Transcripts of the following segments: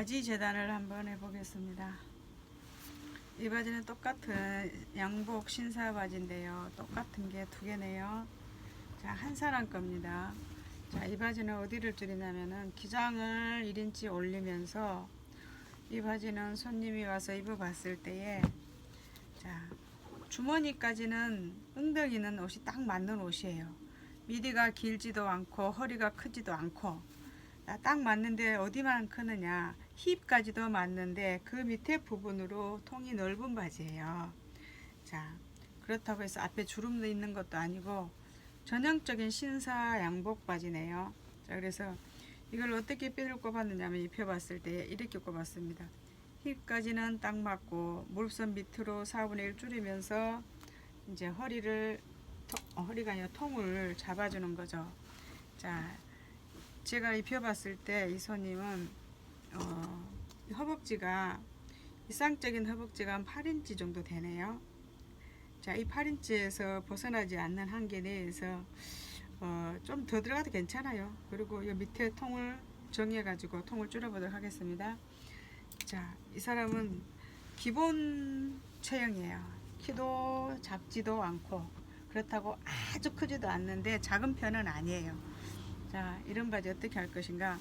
바지 재단을 한번 해보겠습니다. 이 바지는 똑같은 양복 신사 바지인데요. 똑같은 게 두 개네요. 자, 한 사람 겁니다. 자, 이 바지는 어디를 줄이냐면은 기장을 1인치 올리면서 이 바지는 손님이 와서 입어봤을 때에 자, 주머니까지는 엉덩이는 옷이 딱 맞는 옷이에요. 미디가 길지도 않고 허리가 크지도 않고 자, 딱 맞는데 어디만 크느냐 힙까지도 맞는데 그 밑에 부분으로 통이 넓은 바지예요. 자 그렇다고 해서 앞에 주름도 있는 것도 아니고 전형적인 신사 양복 바지네요. 자 그래서 이걸 어떻게 삐를 꼽았느냐면 입혀봤을 때 이렇게 꼽았습니다. 힙까지는 딱 맞고 물선 밑으로 4분의 1 줄이면서 이제 허리를 통- 어, 허리가 아니라 통을 잡아주는 거죠. 자 제가 입혀봤을 때 이 손님은 어, 이 허벅지가 이상적인 허벅지가 한 8인치 정도 되네요. 자, 이 8인치에서 벗어나지 않는 한계 내에서 어, 좀 더 들어가도 괜찮아요. 그리고 이 밑에 통을 정해가지고 통을 줄여보도록 하겠습니다. 자, 이 사람은 기본 체형이에요. 키도 작지도 않고 그렇다고 아주 크지도 않는데 작은 편은 아니에요. 자, 이런 바지 어떻게 할 것인가?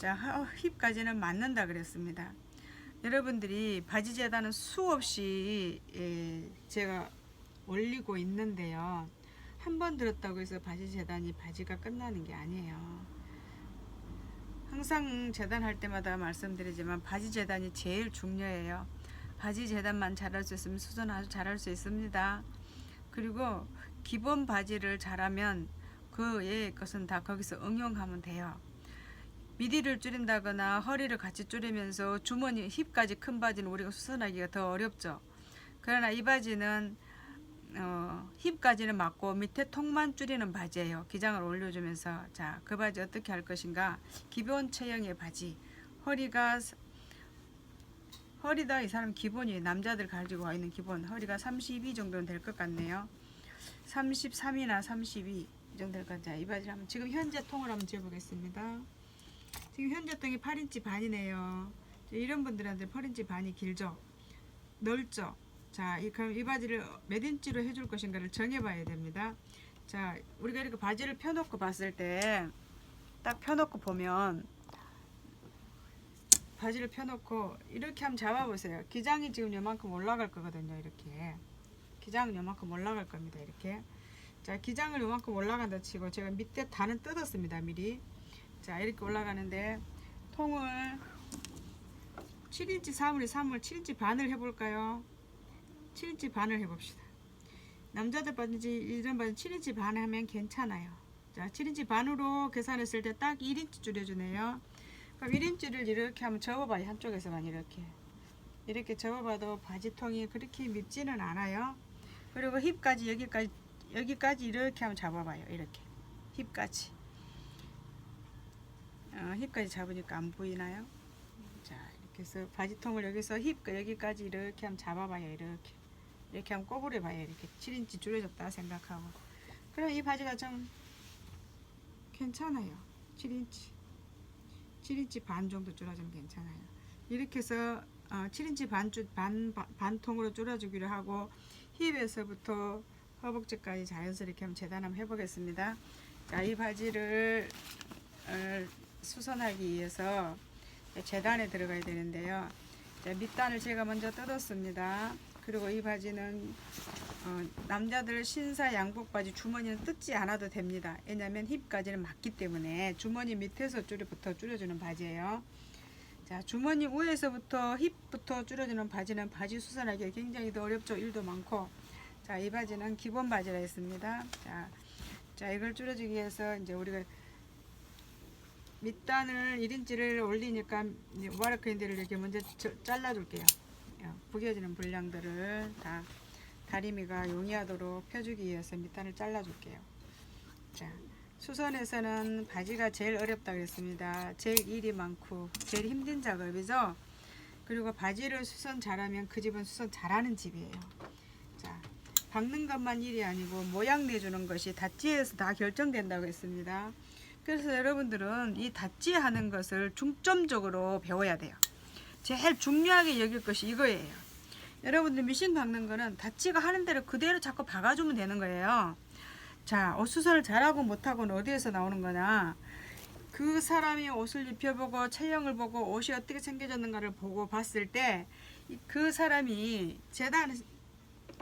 자, 허- 힙까지는 맞는다 그랬습니다. 여러분들이 바지 재단은 수없이 예, 제가 올리고 있는데요. 한 번 들었다고 해서 바지 재단이 바지가 끝나는 게 아니에요. 항상 재단할 때마다 말씀드리지만 바지 재단이 제일 중요해요. 바지 재단만 잘할 수 있으면 수선 아주 잘할 수 있습니다. 그리고 기본 바지를 잘하면 그의 것은 다 거기서 응용하면 돼요. 미디를 줄인다거나 허리를 같이 줄이면서 주머니 힙까지 큰 바지는 우리가 수선하기가 더 어렵죠. 그러나 이 바지는 어, 힙까지는 맞고 밑에 통만 줄이는 바지예요. 기장을 올려주면서 자 그 바지 어떻게 할 것인가? 기본 체형의 바지 허리가 스- 허리다 이 사람 기본이 남자들 가지고 와 있는 기본 허리가 32 정도는 될 것 같네요. 33이나 32 이 정도 될 것 같아요. 이 바지를 한번 지금 현재 통을 한번 재보겠습니다. 지금 현재 통이 8인치 반이네요. 이런 분들한테 8인치 반이 길죠? 넓죠? 자, 이, 그럼 이 바지를 몇 인치로 해줄 것인가를 정해봐야 됩니다. 자, 우리가 이렇게 바지를 펴놓고 봤을 때, 딱 펴놓고 보면, 바지를 펴놓고 이렇게 한번 잡아보세요. 기장이 지금 요만큼 올라갈 거거든요. 이렇게. 기장은 요만큼 올라갈 겁니다. 이렇게. 자, 기장을 요만큼 올라간다 치고 제가 밑에 단은 뜯었습니다. 미리. 자, 이렇게 올라가는데 통을 7인치 3분의 3을 7인치 반을 해볼까요? 7인치 반을 해봅시다. 남자들 바지 이런 바지 7인치 반 하면 괜찮아요. 자, 7인치 반으로 계산했을 때 딱 1인치 줄여주네요. 그럼 1인치를 이렇게 한번 접어봐요. 한쪽에서만 이렇게. 이렇게 접어봐도 바지통이 그렇게 밉지는 않아요. 그리고 힙까지 여기까지 여기까지 이렇게 한번 잡아봐요. 이렇게 힙까지. 어, 힙까지 잡으니까 안 보이나요? 자 이렇게 해서 바지통을 여기서 힙 여기까지 이렇게 한번 잡아봐요. 이렇게 이렇게 한번 꼬부려봐요. 이렇게 7인치 줄여줬다 생각하고. 그럼 이 바지가 좀 괜찮아요. 7인치. 7인치 반 정도 줄여주면 괜찮아요. 이렇게 해서 어, 7인치 반, 줄- 반, 반, 반통으로 줄여주기로 하고 힙에서부터 허벅지까지 자연스럽게 한번 재단 한번 해보겠습니다. 자, 이 바지를 어, 수선하기 위해서 재단에 들어가야 되는데요. 자, 밑단을 제가 먼저 뜯었습니다. 그리고 이 바지는 어, 남자들 신사 양복 바지 주머니는 뜯지 않아도 됩니다. 왜냐하면 힙까지는 맞기 때문에 주머니 밑에서 줄여부터 줄여주는 바지예요. 자 주머니 위에서부터 힙부터 줄여주는 바지는 바지 수선하기 굉장히 더 어렵죠. 일도 많고 자이 바지는 기본 바지라 했습니다. 자, 자 이걸 줄여주기 위해서 이제 우리가 밑단을 1인치를 올리니까 와라크인들을 이렇게 먼저 저- 잘라줄게요. 야, 구겨지는 분량들을 다 다리미가 용이하도록 펴주기 위해서 밑단을 잘라줄게요. 자, 수선에서는 바지가 제일 어렵다 그랬습니다. 제일 일이 많고 제일 힘든 작업이죠. 그리고 바지를 수선 잘하면 그 집은 수선 잘하는 집이에요. 자, 박는 것만 일이 아니고 모양 내주는 것이 다찌에서 다 결정된다고 했습니다. 그래서 여러분들은 이 닫지 하는 것을 중점적으로 배워야 돼요. 제일 중요하게 여길 것이 이거예요. 여러분들 미신 박는 거는 닫지가 하는 대로 그대로 자꾸 박아주면 되는 거예요. 자, 옷 수선을 잘하고 못하고는 어디에서 나오는 거냐? 그 사람이 옷을 입혀보고 체형을 보고 옷이 어떻게 생겨졌는가를 보고 봤을 때 그 사람이 재단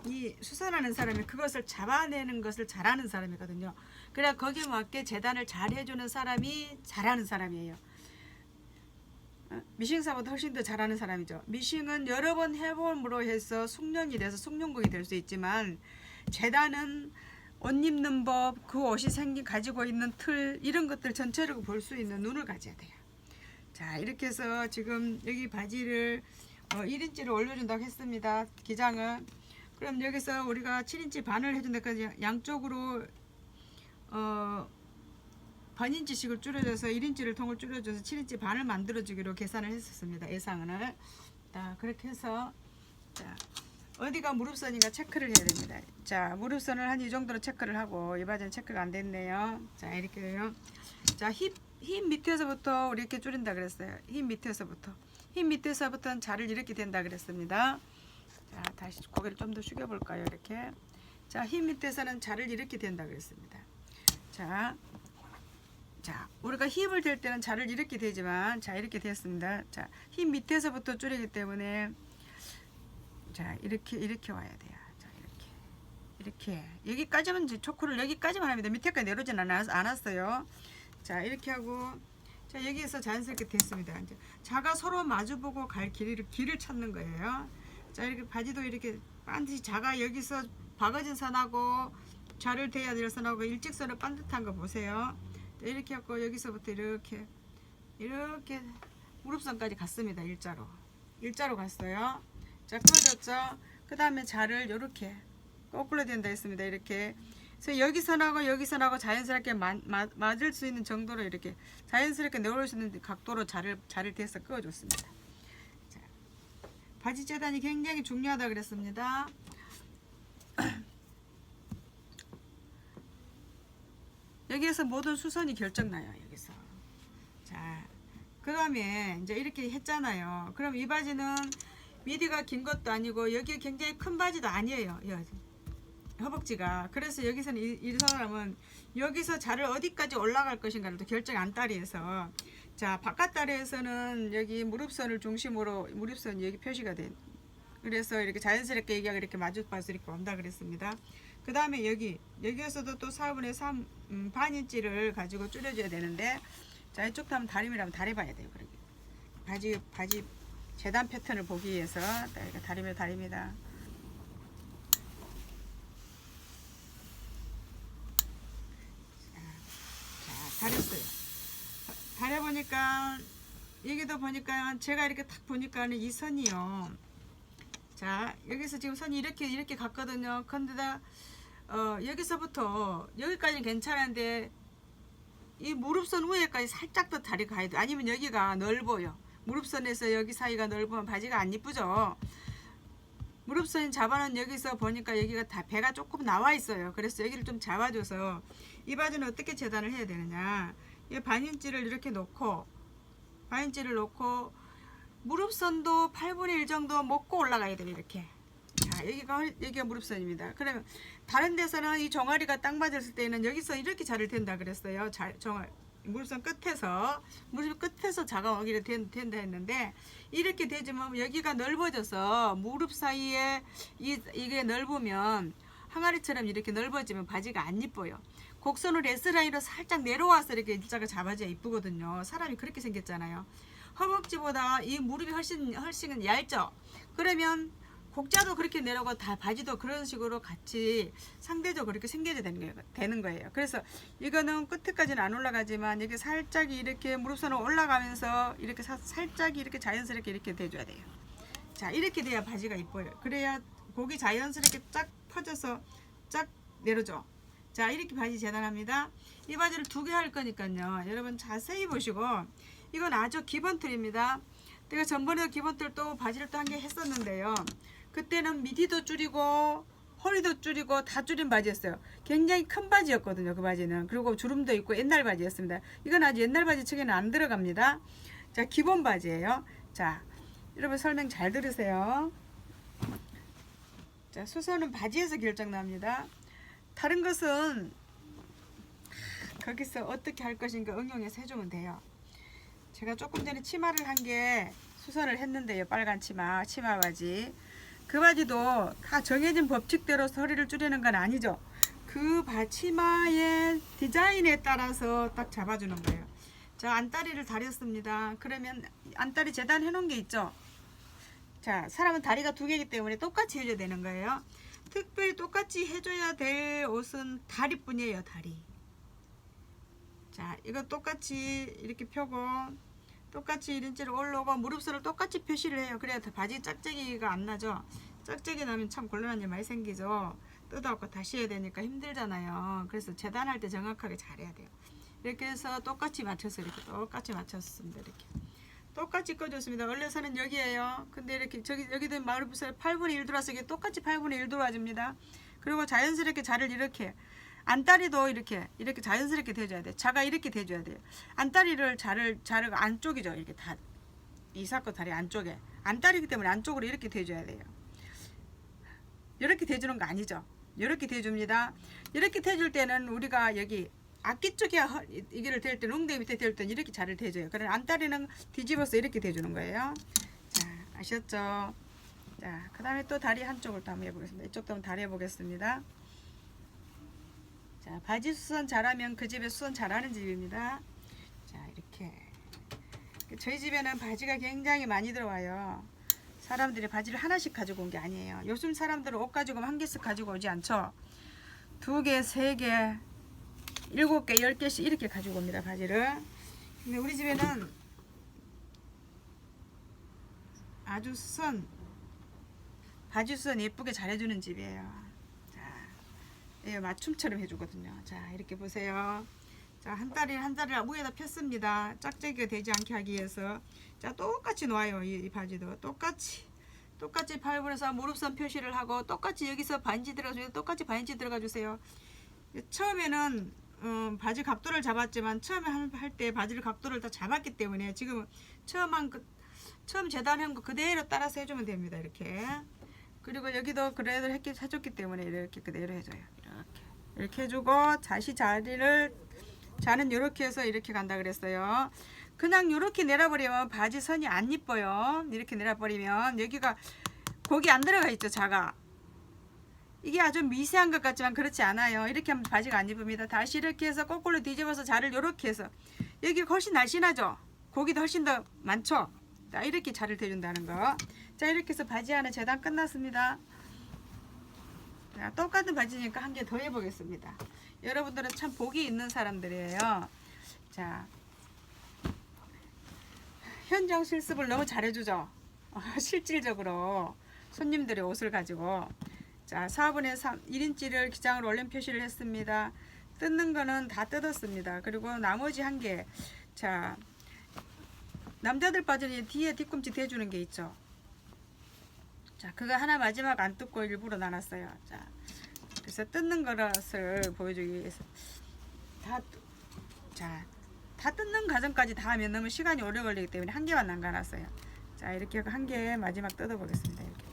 이 수선하는 사람이 그것을 잡아내는 것을 잘하는 사람이거든요. 그래 거기에 맞게 재단을 잘 해주는 사람이 잘하는 사람이에요. 어, 미싱사보다 훨씬 더 잘하는 사람이죠. 미싱은 여러 번 해봄으로 해서 숙련이 돼서 숙련공이 될 수 있지만 재단은 옷 입는 법, 그 옷이 생긴 가지고 있는 틀 이런 것들 전체를 볼 수 있는 눈을 가져야 돼요. 자 이렇게 해서 지금 여기 바지를 어, 1인치를 올려준다고 했습니다. 기장을 그럼 여기서 우리가 7인치 반을 해준다까지 양쪽으로 어 반인치씩을 줄여줘서 1인치를 통을 줄여줘서 7인치 반을 만들어주기로 계산을 했었습니다. 예상을. 자 그렇게 해서 자 어디가 무릎선인가 체크를 해야 됩니다. 자 무릎선을 한 이 정도로 체크를 하고 이 바지는 체크가 안 됐네요. 자 이렇게요. 자 힙 힙 밑에서부터 우리 이렇게 줄인다 그랬어요. 힙 밑에서부터 힙 밑에서부터는 자를 이렇게 된다 그랬습니다. 자 다시 고개를 좀 더 숙여볼까요? 이렇게 자 힙 밑에서는 자를 이렇게 된다 그랬습니다. 자, 자 우리가 힙을 댈 때는 자를 이렇게 되지만 자 이렇게 됐습니다. 자힙 밑에서부터 줄이기 때문에 자 이렇게 이렇게 와야 돼요. 자 이렇게 이렇게 여기까지만 이제 초크를 여기까지만 합니다. 밑에까지 내려오진 않았, 않았어요. 자 이렇게 하고 자 여기에서 자연스럽게 됐습니다. 이제 자가 서로 마주보고 갈 길을 길을 찾는 거예요. 자 이렇게 바지도 이렇게 반드시 자가 여기서 박어진 선하고 좌를 대야 될 선하고 일직선을 반듯한 거 보세요. 자, 이렇게 하고 여기서부터 이렇게 이렇게 무릎선까지 갔습니다. 일자로 일자로 갔어요. 자 그어졌죠. 그 다음에 자를 이렇게 거꾸로 된다 했습니다. 이렇게 그래서 여기 선하고 여기 선하고 자연스럽게 마, 마, 맞을 수 있는 정도로 이렇게 자연스럽게 내올 수 있는 각도로 자를 자를 대서 그어줬습니다. 자, 바지 재단이 굉장히 중요하다 그랬습니다. 여기에서 모든 수선이 결정나요. 여기서 자 그 다음에 이제 이렇게 했잖아요. 그럼 이 바지는 미디가 긴 것도 아니고 여기 굉장히 큰 바지도 아니에요. 허벅지가 그래서 여기서는 이, 이 사람은 여기서 자를 어디까지 올라갈 것인가를 또 결정 안다리에서 자 바깥 다리에서는 여기 무릎선을 중심으로 무릎선 여기 표시가 된 그래서 이렇게 자연스럽게 여기가 이렇게 마주 봐서 이렇게 온다 그랬습니다 그 다음에 여기 여기에서도 또 4분의 3 음, 반인치를 가지고 줄여줘야 되는데 자 이쪽 하면 다림이라면 다리 봐야 돼요 그러게 바지 바지 재단 패턴을 보기 위해서 이렇게 다리면 다립니다 다렸어요. 다려보니까 여기도 보니까 제가 이렇게 탁 보니까는 이 선이요. 자 여기서 지금 선이 이렇게 이렇게 갔거든요. 근데다 어, 여기서부터 여기까지는 괜찮은데 이 무릎선 위에까지 살짝 더 다리 가야 돼. 아니면 여기가 넓어요. 무릎선에서 여기 사이가 넓으면 바지가 안 이쁘죠. 무릎선 잡아는 여기서 보니까 여기가 다 배가 조금 나와 있어요. 그래서 여기를 좀 잡아줘서 이 바지는 어떻게 재단을 해야 되느냐. 이 반인치를 이렇게 놓고 반인치를 놓고 무릎선도 8분의 1 정도 먹고 올라가야 돼요. 이렇게. 자, 여기가 헐- 여기가 무릎선입니다. 그러면 다른 데서는 이 종아리가 딱 맞았을 때는 여기서 이렇게 자를 된다 그랬어요. 자, 종아 무릎선 끝에서 무릎 끝에서 자가 오기를 된, 된다 했는데 이렇게 되지만 여기가 넓어져서 무릎 사이에 이, 이게 넓으면 항아리처럼 이렇게 넓어지면 바지가 안 이뻐요. 곡선을 S라인으로 살짝 내려와서 이렇게 일자가 잡아줘야 이쁘거든요. 사람이 그렇게 생겼잖아요. 허벅지보다 이 무릎이 훨씬 훨씬 얇죠. 그러면 곡자도 그렇게 내려고 다 바지도 그런 식으로 같이 상대적으로 이렇게 생겨야 되는 거예요. 되는 거예요. 그래서 이거는 끝에까지는 안 올라가지만 이렇게 살짝 이렇게 무릎선을 올라가면서 이렇게 사- 살짝 이렇게 자연스럽게 이렇게 돼줘야 돼요. 자 이렇게 돼야 바지가 이뻐요. 그래야 곡이 자연스럽게 쫙 퍼져서 쫙 내려줘. 자 이렇게 바지 재단합니다. 이 바지를 두 개 할 거니까요. 여러분 자세히 보시고 이건 아주 기본 틀입니다. 내가 전번에도 기본 틀또 바지를 또 한 개 했었는데요. 그때는 미디도 줄이고 허리도 줄이고 다 줄인 바지였어요. 굉장히 큰 바지였거든요. 그 바지는. 그리고 주름도 있고 옛날 바지였습니다. 이건 아주 옛날 바지 측에는 안 들어갑니다. 자, 기본 바지예요. 자, 여러분 설명 잘 들으세요. 자, 수선은 바지에서 결정납니다. 다른 것은 거기서 어떻게 할 것인가 응용해서 해주면 돼요. 제가 조금 전에 치마를 한개 수선을 했는데요. 빨간 치마, 치마 바지. 그 바지도 다 정해진 법칙대로 허리를 줄이는 건 아니죠. 그 바, 치마의 디자인에 따라서 딱 잡아주는 거예요. 자, 안다리를 다렸습니다. 그러면 안다리 재단해 놓은 게 있죠. 자, 사람은 다리가 두 개이기 때문에 똑같이 해줘야 되는 거예요. 특별히 똑같이 해줘야 될 옷은 다리뿐이에요, 다리. 자, 이거 똑같이 이렇게 펴고 똑같이 1인치로 올라오고 무릎선을 똑같이 표시를 해요. 그래야 더 바지 짝짝이가 안 나죠. 짝짝이 나면 참 곤란한 일 많이 생기죠. 뜯어갖고 다시 해야 되니까 힘들잖아요. 그래서 재단할 때 정확하게 잘해야 돼요. 이렇게 해서 똑같이 맞춰서 이렇게 똑같이 맞췄습니다. 이렇게. 똑같이 꺼줬습니다. 원래서는 여기에요. 근데 이렇게 저기 여기도 마루부서 8분의 1 들어와서 이게 똑같이 8분의 1 들어와줍니다. 그리고 자연스럽게 자를 이렇게 안다리도 이렇게 이렇게 자연스럽게 대줘야 돼. 자가 이렇게 대줘야 돼요. 안다리를 자를 자를 안쪽이죠. 이렇게 다 이사코 다리 안쪽에 안다리기 때문에 안쪽으로 이렇게 대줘야 돼요. 이렇게 대주는 거 아니죠. 이렇게 대줍니다. 이렇게 대줄 때는 우리가 여기 앞뒤 쪽에 허- 이- 이거를 댈 때는 웅대 밑에 댈 때는 이렇게 자를 대줘요. 그럼 안다리는 뒤집어서 이렇게 대주는 거예요. 자 아셨죠? 자 그 다음에 또 다리 한쪽을 또 한번 해보겠습니다. 이쪽도 한번 다리 해보겠습니다. 자 바지 수선 잘하면 그 집에 수선 잘하는 집입니다. 자 이렇게 저희 집에는 바지가 굉장히 많이 들어와요. 사람들이 바지를 하나씩 가지고 온 게 아니에요. 요즘 사람들은 옷 가지고 한 개씩 가지고 오지 않죠. 두 개, 세 개, 일곱 개, 열 개씩 이렇게 가지고 옵니다. 바지를. 근데 우리 집에는 아주 수선 바지 수선 예쁘게 잘해주는 집이에요. 자, 예, 맞춤처럼 해주거든요. 자, 이렇게 보세요. 자, 한 다리 한 다리를 위에다 폈습니다. 짝짝이가 되지 않게 하기 위해서. 자, 똑같이 놓아요. 이, 이 바지도 똑같이. 똑같이 팔분에서 무릎선 표시를 하고 똑같이 여기서 반지 들어가 주세요. 똑같이 반지 들어가 주세요. 처음에는 음, 바지 각도를 잡았지만 처음에 할 때 바지를 각도를 다 잡았기 때문에 지금 처음 한 그, 처음 재단한 거 그대로 따라서 해주면 됩니다. 이렇게 그리고 여기도 그래도 했기 해줬기 때문에 이렇게 그대로 해줘요. 이렇게 이렇게 해주고 다시 자리를 자는 이렇게 해서 이렇게 간다 그랬어요. 그냥 이렇게 내려버리면 바지 선이 안 이뻐요. 이렇게 내려버리면 여기가 고기 안 들어가 있죠. 자가 이게 아주 미세한 것 같지만 그렇지 않아요. 이렇게 하면 바지가 안 입습니다. 다시 이렇게 해서 거꾸로 뒤집어서 자를 이렇게 해서 여기 훨씬 날씬하죠. 고기도 훨씬 더 많죠. 자 이렇게 자를 대준다는 거. 자 이렇게 해서 바지 하나 재단 끝났습니다. 자, 똑같은 바지니까 한 개 더 해보겠습니다. 여러분들은 참 복이 있는 사람들이에요. 자 현장 실습을 너무 잘해주죠. 어, 실질적으로 손님들의 옷을 가지고 자 4분의 3 1인치를 기장으로 올림 표시를 했습니다. 뜯는 거는 다 뜯었습니다. 그리고 나머지 한 개. 자 남자들 바지는 뒤에 뒤꿈치 대주는 게 있죠. 자 그거 하나 마지막 안 뜯고 일부러 나눴어요. 자 그래서 뜯는 것을 보여주기 위해서 다 자, 다 뜯는 과정까지 다 하면 너무 시간이 오래 걸리기 때문에 한 개만 남겨놨어요. 자, 이렇게 한 개 마지막 뜯어보겠습니다. 이렇게.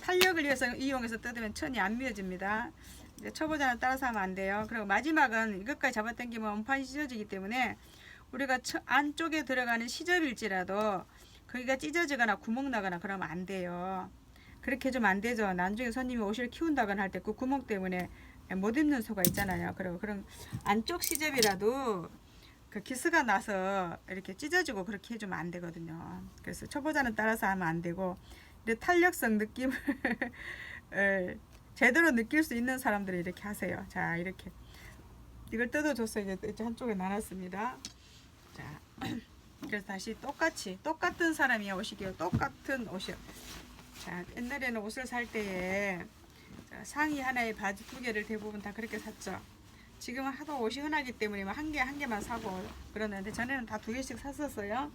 탄력을 위해서 이용해서 뜯으면 천이 안 미어집니다. 이제 초보자는 따라서 하면 안 돼요. 그리고 마지막은 이것까지 잡아당기면 원판이 찢어지기 때문에 우리가 처- 안쪽에 들어가는 시접일지라도 거기가 찢어지거나 구멍 나거나 그러면 안 돼요. 그렇게 해주면 안 되죠. 나중에 손님이 옷을 키운다거나 할 때 그 구멍 때문에 못 입는 소가 있잖아요. 그리고 그런 안쪽 시접이라도 그 기스가 나서 이렇게 찢어지고 그렇게 해주면 안 되거든요. 그래서 초보자는 따라서 하면 안 되고 탄력성 느낌을 에, 제대로 느낄 수 있는 사람들이 이렇게 하세요. 자 이렇게 이걸 이제 이제 한쪽에 나눴습니다. 자 그래서 다시 똑같이 똑같은 사람이 오시기요. 똑같은 옷이요. 자 옛날에는 옷을 살 때에 자, 상의 하나에 바지 두 개를 대부분 다 그렇게 샀죠. 지금은 하도 옷이 흔하기 때문에 한개한 개만 사고 그러는데 전에는 다 두 개씩 샀었어요.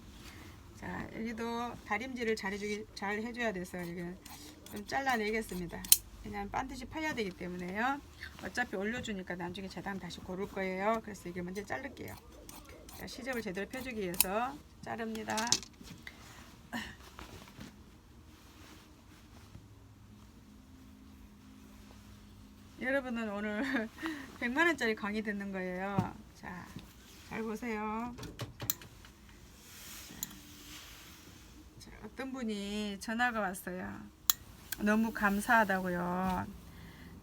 자 여기도 다림질을 잘 해주기 잘 해줘야 돼서 이게 좀 잘라내겠습니다. 왜냐면 반드시 팔려야 되기 때문에요. 어차피 올려주니까 나중에 재단 다시 고를 거예요. 그래서 이게 먼저 자를게요. 자, 시접을 제대로 펴주기 위해서 자릅니다. 여러분은 오늘 100만원짜리 강의 듣는 거예요. 자, 잘 보세요. 자, 자, 어떤 분이 전화가 왔어요. 너무 감사하다고요.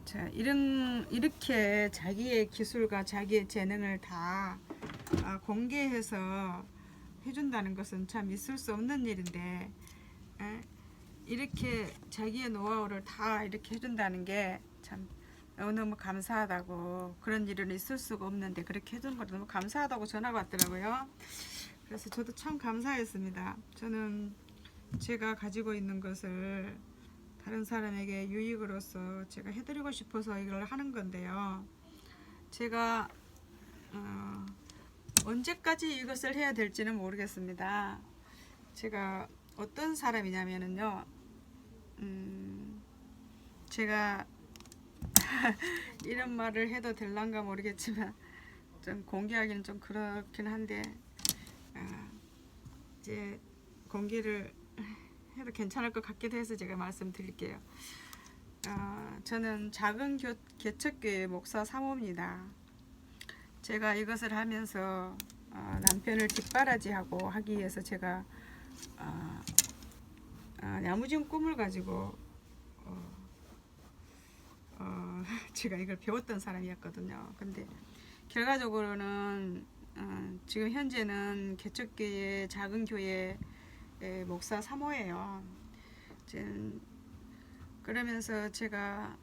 자, 이런, 이렇게 자기의 기술과 자기의 재능을 다 아, 공개해서 해준다는 것은 참 있을 수 없는 일인데, 에? 이렇게 자기의 노하우를 다 이렇게 해준다는 게 참 너무 감사하다고 그런 일은 있을 수가 없는데 그렇게 해준 거 너무 감사하다고 전화가 왔더라고요. 그래서 저도 참 감사했습니다. 저는 제가 가지고 있는 것을 다른 사람에게 유익으로서 제가 해드리고 싶어서 이걸 하는 건데요. 제가 어, 언제까지 이것을 해야 될지는 모르겠습니다. 제가 어떤 사람이냐면은요, 음, 제가 이런 말을 해도 될란가 모르겠지만 좀 공개하기는 좀 그렇긴 한데 아, 이제 공개를 해도 괜찮을 것 같기도 해서 제가 말씀드릴게요. 아, 저는 작은 교, 개척교회 목사 사모입니다. 제가 이것을 하면서 어, 남편을 뒷바라지하고 하기 위해서 제가 어, 어, 야무진 꿈을 가지고 어, 어, 제가 이걸 배웠던 사람이었거든요. 근데 결과적으로는 어, 지금 현재는 개척교회 작은 교회 목사 사모예요. 지금 그러면서 제가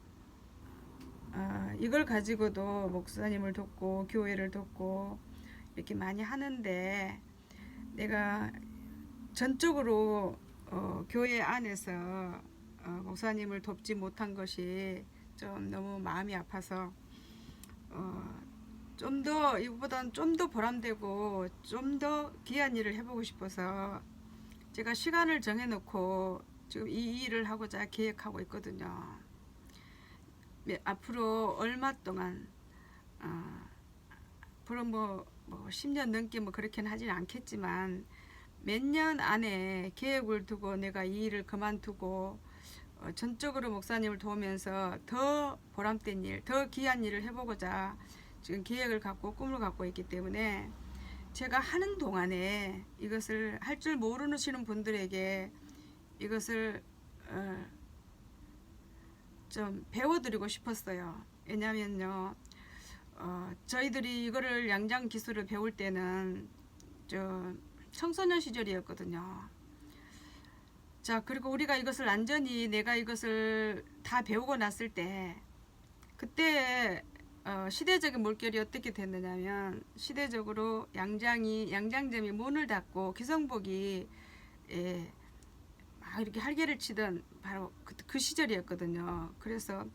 어, 이걸 가지고도 목사님을 돕고 교회를 돕고 이렇게 많이 하는데 내가 전적으로 어, 교회 안에서 어, 목사님을 돕지 못한 것이 좀 너무 마음이 아파서 어, 좀 더 이거보다는 좀 더 보람되고 좀 더 귀한 일을 해보고 싶어서 제가 시간을 정해놓고 지금 이 일을 하고자 계획하고 있거든요. 네, 앞으로 얼마 동안 어, 앞으로 뭐, 뭐 10년 넘게 뭐 그렇게는 하지는 않겠지만 몇 년 안에 계획을 두고 내가 이 일을 그만두고 어, 전적으로 목사님을 도우면서 더 보람된 일, 더 귀한 일을 해보고자 지금 계획을 갖고 꿈을 갖고 있기 때문에 제가 하는 동안에 이것을 할 줄 모르시는 분들에게 이것을 어, 좀 배워드리고 싶었어요. 왜냐면요, 어, 저희들이 이거를 양장 기술을 배울 때는 저 청소년 시절이었거든요. 자, 그리고 우리가 이것을 완전히 내가 이것을 다 배우고 났을 때, 그때 어, 시대적인 물결이 어떻게 됐느냐면 시대적으로 양장이 양장점이 문을 닫고 기성복이 예, 막 이렇게 할개를 치던 바로 그, 그 시절이었거든요. 그래서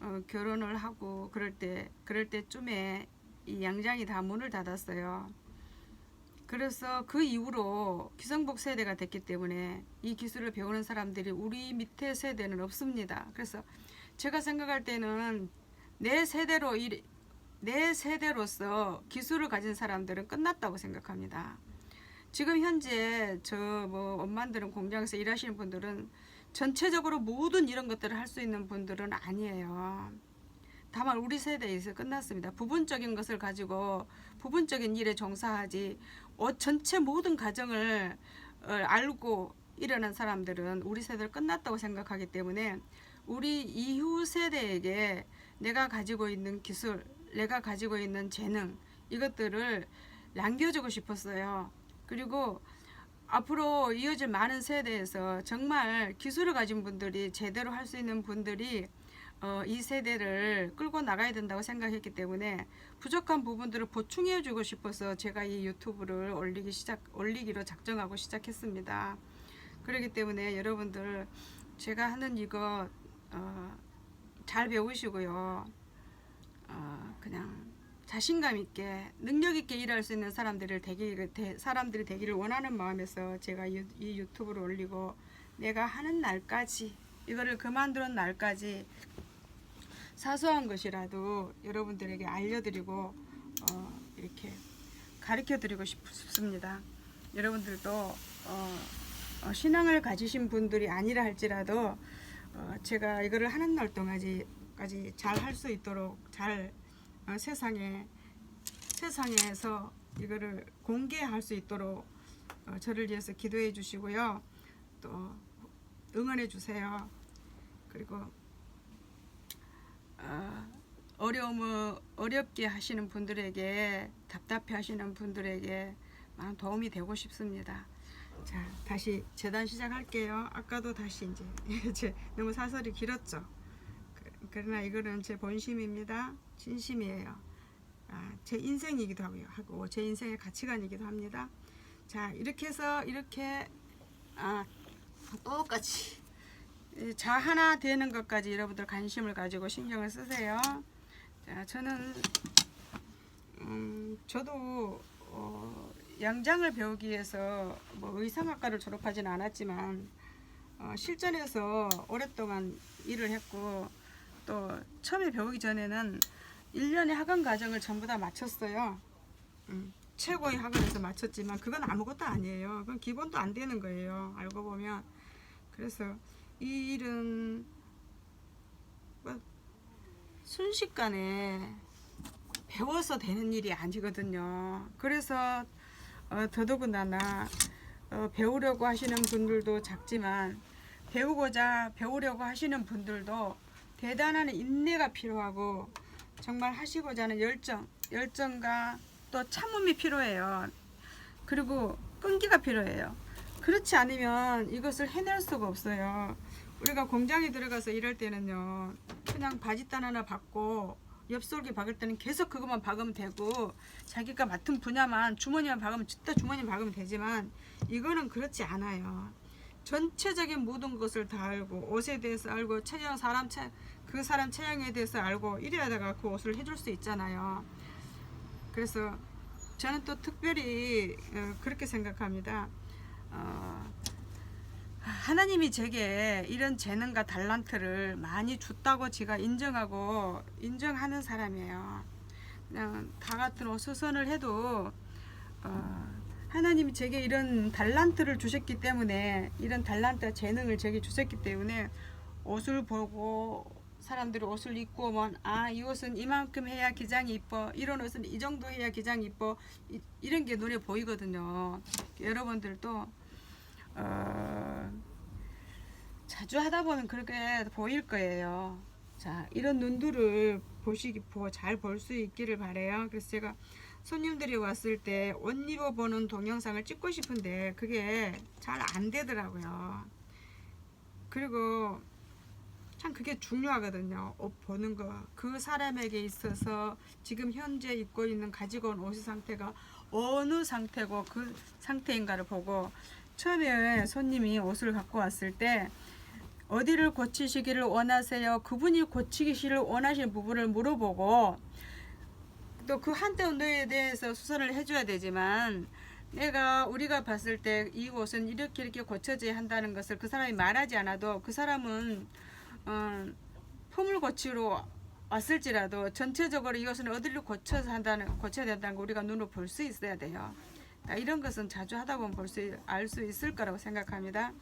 어, 결혼을 하고 그럴 때 그럴 때쯤에 이 양장이 다 문을 닫았어요. 그래서 그 이후로 기성복 세대가 됐기 때문에 이 기술을 배우는 사람들이 우리 밑에 세대는 없습니다. 그래서 제가 생각할 때는 내 세대로 일, 내 세대로서 기술을 가진 사람들은 끝났다고 생각합니다. 지금 현재 저 뭐 엄마들은 공장에서 일하시는 분들은 전체적으로 모든 이런 것들을 할 수 있는 분들은 아니에요. 다만 우리 세대에서 끝났습니다. 부분적인 것을 가지고 부분적인 일에 종사하지 어, 전체 모든 가정을 어, 알고 일어난 사람들은 우리 세대를 끝났다고 생각하기 때문에 우리 이후 세대에게 내가 가지고 있는 기술, 내가 가지고 있는 재능 이것들을 남겨주고 싶었어요. 그리고 앞으로 이어질 많은 세대에서 정말 기술을 가진 분들이 제대로 할 수 있는 분들이 어, 이 세대를 끌고 나가야 된다고 생각했기 때문에 부족한 부분들을 보충해 주고 싶어서 제가 이 유튜브를 올리기 시작 올리기로 작정하고 시작했습니다. 그렇기 때문에 여러분들 제가 하는 이거 어, 잘 배우시고요. 어, 그냥 자신감 있게 능력 있게 일할 수 있는 사람들을 되기 사람들이 되기를 원하는 마음에서 제가 이, 이 유튜브를 올리고 내가 하는 날까지 이거를 그만두는 날까지 사소한 것이라도 여러분들에게 알려드리고 어, 이렇게 가르쳐드리고 싶, 싶습니다. 여러분들도 어, 어, 신앙을 가지신 분들이 아니라 할지라도 어, 제가 이거를 하는 날 동안까지 잘 할 수 있도록 잘 어, 세상에 세상에서 이거를 공개할 수 있도록 어, 저를 위해서 기도해 주시고요. 또 응원해 주세요. 그리고 어, 어려움을 어렵게 하시는 분들에게 답답해 하시는 분들에게 많은 도움이 되고 싶습니다. 자, 다시 재단 시작할게요. 아까도 다시 이제 제 너무 사설이 길었죠. 그- 그러나 이거는 제 본심입니다. 진심이에요. 아, 제 인생이기도 하고요. 하고 제 인생의 가치관이기도 합니다. 자, 이렇게 해서 이렇게 아, 똑같이 이자 하나 되는 것까지 여러분들 관심을 가지고 신경을 쓰세요. 자, 저는 음, 저도 어, 양장을 배우기 위해서 뭐 의상학과를 졸업하진 않았지만 어, 실전에서 오랫동안 일을 했고 또 처음에 배우기 전에는 1년의 학원 과정을 전부 다 마쳤어요. 음, 최고의 학원에서 마쳤지만 그건 아무것도 아니에요. 그건 기본도 안 되는 거예요. 알고 보면. 그래서 이 일은 뭐 순식간에 배워서 되는 일이 아니거든요. 그래서 어, 더더군다나 어, 배우려고 하시는 분들도 작지만 배우고자 배우려고 하시는 분들도 대단한 인내가 필요하고 정말 하시고자 하는 열정, 열정과 또 참음이 필요해요. 그리고 끈기가 필요해요. 그렇지 않으면 이것을 해낼 수가 없어요. 우리가 공장에 들어가서 일할 때는요, 그냥 바지단 하나 받고 엽솔기 박을 때는 계속 그것만 박으면 되고 자기가 맡은 분야만 주머니만 박으면 진짜 주머니 박으면 되지만 이거는 그렇지 않아요. 전체적인 모든 것을 다 알고 옷에 대해서 알고 체형 사람 체, 그 사람 체형에 대해서 알고 이래야다가 그 옷을 해줄 수 있잖아요. 그래서 저는 또 특별히 어, 그렇게 생각합니다. 어, 하나님이 제게 이런 재능과 달란트를 많이 줬다고 제가 인정하고 인정하는 사람이에요. 그냥 다 같은 옷수선을 해도 어, 하나님이 제게 이런 달란트를 주셨기 때문에 이런 달란트 재능을 제게 주셨기 때문에 옷을 보고 사람들이 옷을 입고 오면 아 이 옷은 이만큼 해야 기장이 이뻐 이런 옷은 이 정도 해야 기장이 이뻐 이, 이런 게 눈에 보이거든요. 여러분들도 어, 자주 하다 보면 그렇게 보일 거예요. 자, 이런 눈들을 보시기 잘 볼 수 있기를 바래요. 그래서 제가 손님들이 왔을 때 옷 입어 보는 동영상을 찍고 싶은데 그게 잘 안 되더라고요. 그리고 참 그게 중요하거든요. 옷 보는 거. 그 사람에게 있어서 지금 현재 입고 있는 가지고 온 옷의 상태가 어느 상태고 그 상태인가를 보고 처음에 손님이 옷을 갖고 왔을 때 어디를 고치시기를 원하세요? 그분이 고치기를 원하시는 부분을 물어보고 또 그 한때 운동에 대해서 수선을 해줘야 되지만 내가 우리가 봤을 때 이 옷은 이렇게 이렇게 고쳐져야 한다는 것을 그 사람이 말하지 않아도 그 사람은 어, 폼을 고치러 왔을지라도 전체적으로 이것은 어디를 고쳐서 한다는 고쳐야 된다는 걸 우리가 눈으로 볼 수 있어야 돼요. 아, 이런 것은 자주 하다 보면 볼 수 알 수 있을 거라고 생각합니다.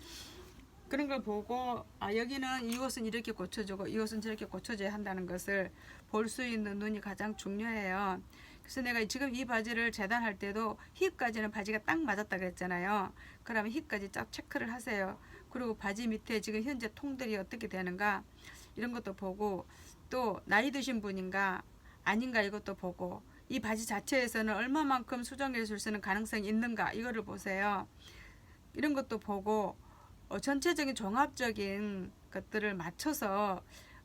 그런 걸 보고 아 여기는 이 옷은 이렇게 고쳐주고 이 옷은 저렇게 고쳐줘야 한다는 것을 볼 수 있는 눈이 가장 중요해요. 그래서 내가 지금 이 바지를 재단할 때도 힙까지는 바지가 딱 맞았다 그랬잖아요. 그러면 힙까지 쫙 체크를 하세요. 그리고 바지 밑에 지금 현재 통들이 어떻게 되는가 이런 것도 보고 또 나이 드신 분인가 아닌가 이것도 보고 이 바지 자체에서는 얼마만큼 수정해 줄 수 있는 가능성이 있는가 이거를 보세요. 이런 것도 보고 어, 전체적인 종합적인 것들을 맞춰서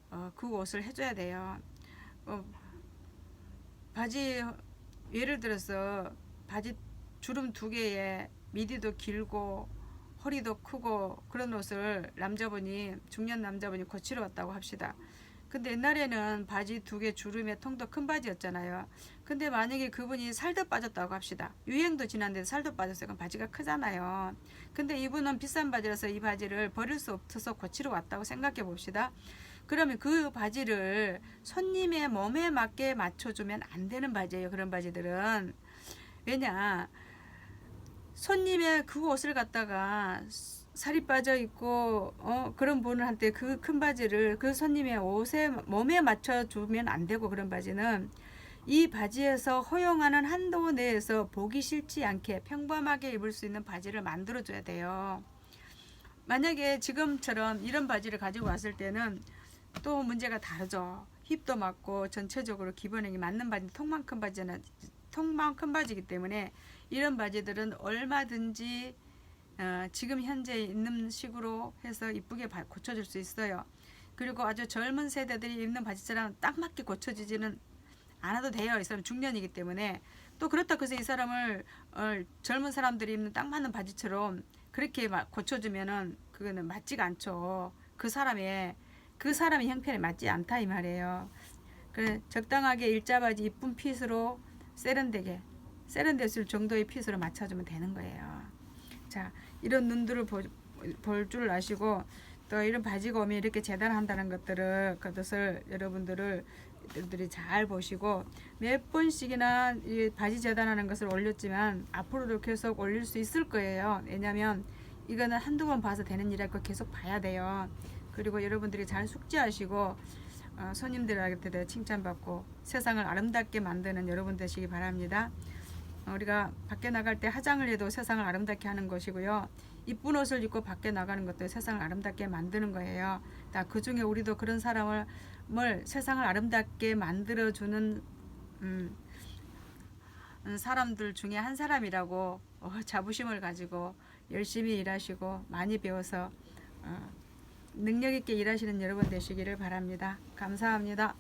어, 그 옷을 해줘야 돼요. 어, 바지 예를 들어서 바지 주름 두 개에 미디도 길고 허리도 크고 그런 옷을 남자분이 중년 남자분이 고치러 왔다고 합시다. 근데 옛날에는 바지 두 개 주름에 통도 큰 바지였잖아요. 근데 만약에 그분이 살도 빠졌다고 합시다. 유행도 지났는데 살도 빠졌어요. 그럼 바지가 크잖아요. 근데 이분은 비싼 바지라서 이 바지를 버릴 수 없어서 고치러 왔다고 생각해 봅시다. 그러면 그 바지를 손님의 몸에 맞게 맞춰주면 안 되는 바지예요. 그런 바지들은. 왜냐, 손님의 그 옷을 갖다가 살이 빠져 있고 어 그런 분한테 그 큰 바지를 그 손님의 옷에 몸에 맞춰 주면 안 되고 그런 바지는 이 바지에서 허용하는 한도 내에서 보기 싫지 않게 평범하게 입을 수 있는 바지를 만들어 줘야 돼요. 만약에 지금처럼 이런 바지를 가지고 왔을 때는 또 문제가 다르죠. 힙도 맞고 전체적으로 기본형이 맞는 바지 통만큼 바지는 통만큼 바지이기 때문에 이런 바지들은 얼마든지 어, 지금 현재 있는 식으로 해서 이쁘게 바- 고쳐줄 수 있어요. 그리고 아주 젊은 세대들이 입는 바지처럼 딱 맞게 고쳐지지는 않아도 돼요. 이 사람 중년이기 때문에 또 그렇다고 해서 이 사람을 어, 젊은 사람들이 입는 딱 맞는 바지처럼 그렇게 막 고쳐주면은 그거는 맞지가 않죠. 그 사람의 그 사람의 형편에 맞지 않다 이 말이에요. 그래 적당하게 일자 바지 이쁜 핏으로 세련되게 세련됐을 정도의 핏으로 맞춰주면 되는 거예요. 자 이런 눈들을 볼 줄 아시고 또 이런 바지가 오면 이렇게 재단한다는 것들을 그것을 여러분들을 여러분들이 잘 보시고 몇 번씩이나 이 바지 재단하는 것을 올렸지만 앞으로도 계속 올릴 수 있을 거예요. 왜냐하면 이거는 한두 번 봐서 되는 일이고 계속 봐야 돼요. 그리고 여러분들이 잘 숙지하시고 어, 손님들한테 칭찬받고 세상을 아름답게 만드는 여러분 되시기 바랍니다. 어, 우리가 밖에 나갈 때 화장을 해도 세상을 아름답게 하는 것이고요. 이쁜 옷을 입고 밖에 나가는 것도 세상을 아름답게 만드는 거예요. 그 중에 우리도 그런 사람을 뭘 세상을 아름답게 만들어주는 음, 음, 사람들 중에 한 사람이라고 어, 자부심을 가지고 열심히 일하시고 많이 배워서 어, 능력 있게 일하시는 여러분 되시기를 바랍니다. 감사합니다.